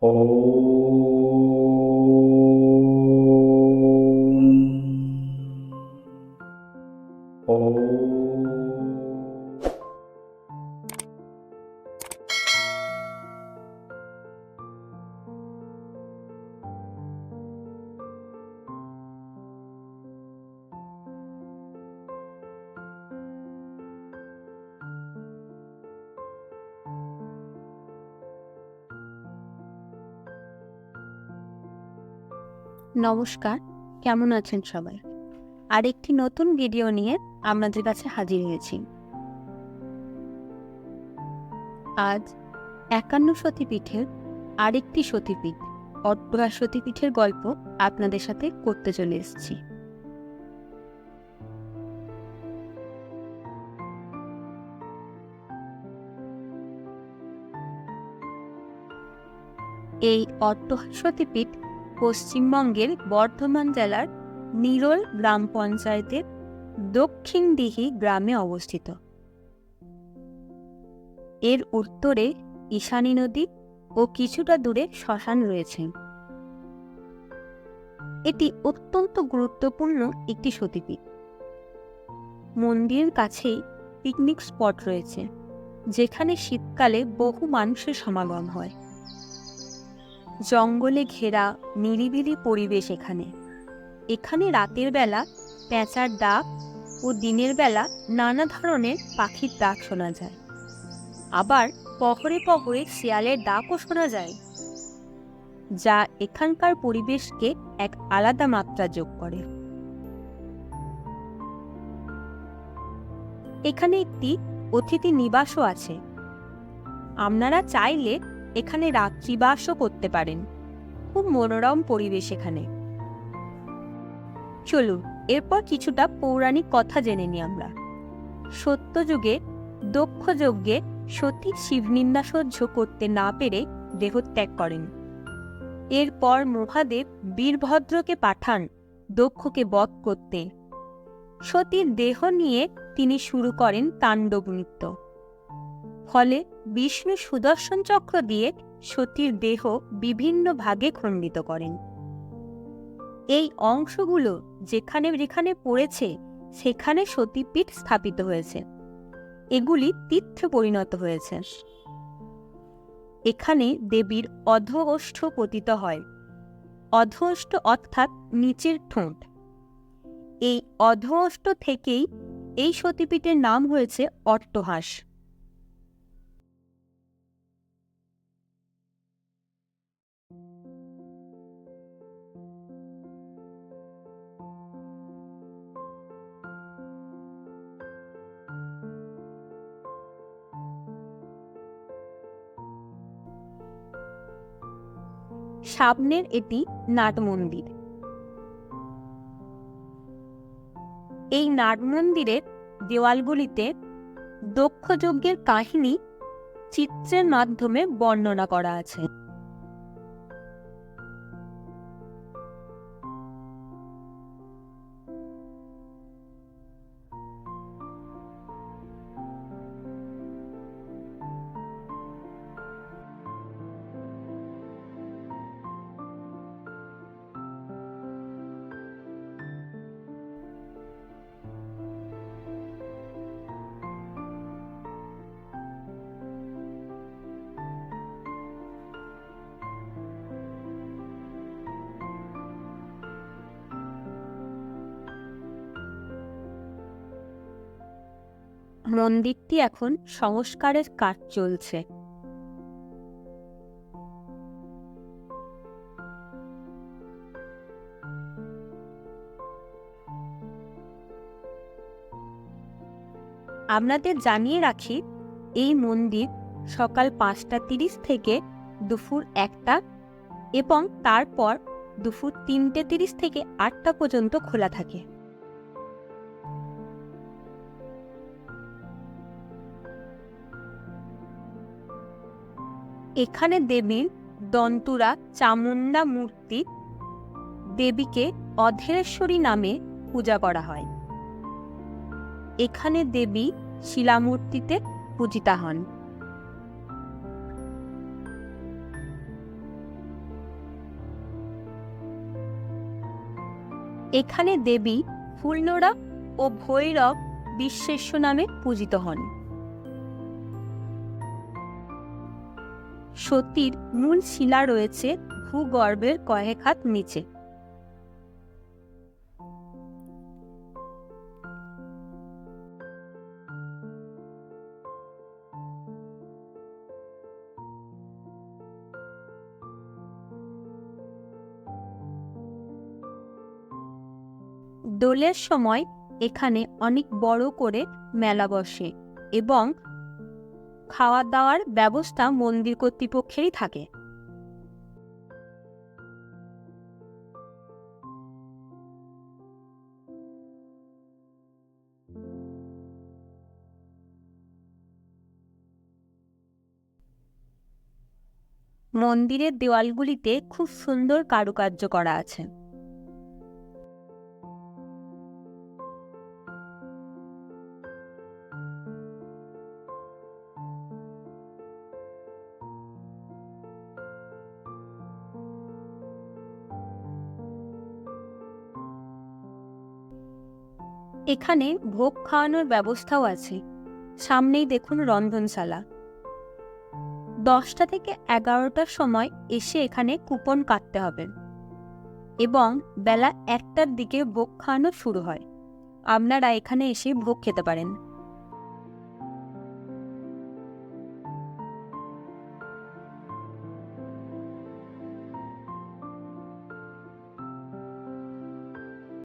Oh. নমস্কার, কেমন আছেন সবাই? আরেকটি নতুন ভিডিও নিয়ে আপনাদের কাছে হাজির হয়েছি। আজ একান্ন সতীপীঠের আরেকটি সতীপীঠ অট্টহা সতীপীঠের গল্প আপনাদের সাথে করতে চলে এসেছি। এই অট্টহা সতীপীঠ পশ্চিমবঙ্গের বর্ধমান জেলার নিরোল গ্রাম পঞ্চায়েতের দক্ষিণ দিহি গ্রামে অবস্থিত। এর উত্তরে ঈশানী নদী ও কিছুটা দূরে শ্মশান রয়েছে। এটি অত্যন্ত গুরুত্বপূর্ণ একটি সতীপীঠ। মন্দিরের কাছেই পিকনিক স্পট রয়েছে, যেখানে শীতকালে বহু মানুষের সমাগম হয়। জঙ্গলে ঘেরা নিরিবিলি পরিবেশ এখানে। এখানে রাতের বেলা প্যাঁচার ডাক ও দিনের বেলা নানা ধরনের পাখির ডাক শোনা যায়। আবার পহরে পহরে শিয়ালের ডাকও শোনা যায়, যা এখানকার পরিবেশকে এক আলাদা মাত্রা যোগ করে। এখানে একটি অতিথি নিবাসও আছে। আপনারা চাইলে এখানে রাত্রিবাসও করতে পারেন। খুব মনোরম পরিবেশ এখানে। চলুন, এরপর কিছুটা পৌরাণিক কথা জেনে নিই আমরা। সত্যযুগে দক্ষ যজ্ঞে সতী শিবনিন্দা সহ্য করতে না পেরে দেহত্যাগ করেন। এরপর মহাদেব বীরভদ্রকে পাঠান দক্ষকে বধ করতে। সতীর দেহ নিয়ে তিনি শুরু করেন তাণ্ডব নৃত্য। ফলে বিষ্ণু সুদর্শন চক্র দিয়ে সতীর দেহ বিভিন্ন ভাগে খণ্ডিত করেন। এই অংশগুলো যেখানে যেখানে পড়েছে, সেখানে সতীপীঠ স্থাপিত হয়েছে। এগুলি তীর্থে পরিণত হয়েছে। এখানে দেবীর অধোষ্ঠ পতিত হয়। অধোষ্ঠ অর্থাৎ নিচের ঠোঁট। এই অধোষ্ঠ থেকেই এই সতীপীঠের নাম হয়েছে অট্টহাস। সামনের এটি নাট মন্দির এই নাট মন্দিরের দেওয়ালগুলিতে দক্ষযজ্ঞের কাহিনী চিত্রের মাধ্যমে বর্ণনা করা আছে। মন্দিরটি এখন সংস্কারের কাজ চলছে। আপনাদের জানিয়ে রাখি, এই মন্দির সকাল পাঁচটা তিরিশ থেকে দুপুর একটা এবং তারপর দুপুর তিনটে তিরিশ থেকে আটটা পর্যন্ত খোলা থাকে। এখানে দেবীর দন্তুরা চামুন্ডা মূর্তি দেবীকে অধেরেশ্বরী নামে পূজা করা হয়। এখানে দেবী শিলামূর্তিতে পূজিতা হন। এখানে দেবী ফুলনোড়া ও ভৈরব বিশ্বেশ্ব নামে পূজিত হন। সতীর মূল শিলা রয়েছে ভূগর্ভের কয়েক হাত নিচে। দোলের সময় এখানে অনেক বড় করে মেলা বসে এবং খাওয়া দাওয়ার ব্যবস্থা মন্দির কর্তৃপক্ষেরই থাকে। মন্দিরের দেওয়ালগুলিতে খুব সুন্দর কারুকার্য করা আছে। এখানে ভোগ খাওয়ানোর ব্যবস্থাও আছে। সামনেই দেখুন রন্ধনশালা। দশটা থেকে এগারোটার সময় এসে এখানে কুপন কাটতে হবে এবং বেলা একটার দিকে ভোগ খাওয়ানো শুরু হয়। আপনারা এখানে এসে ভোগ খেতে পারেন।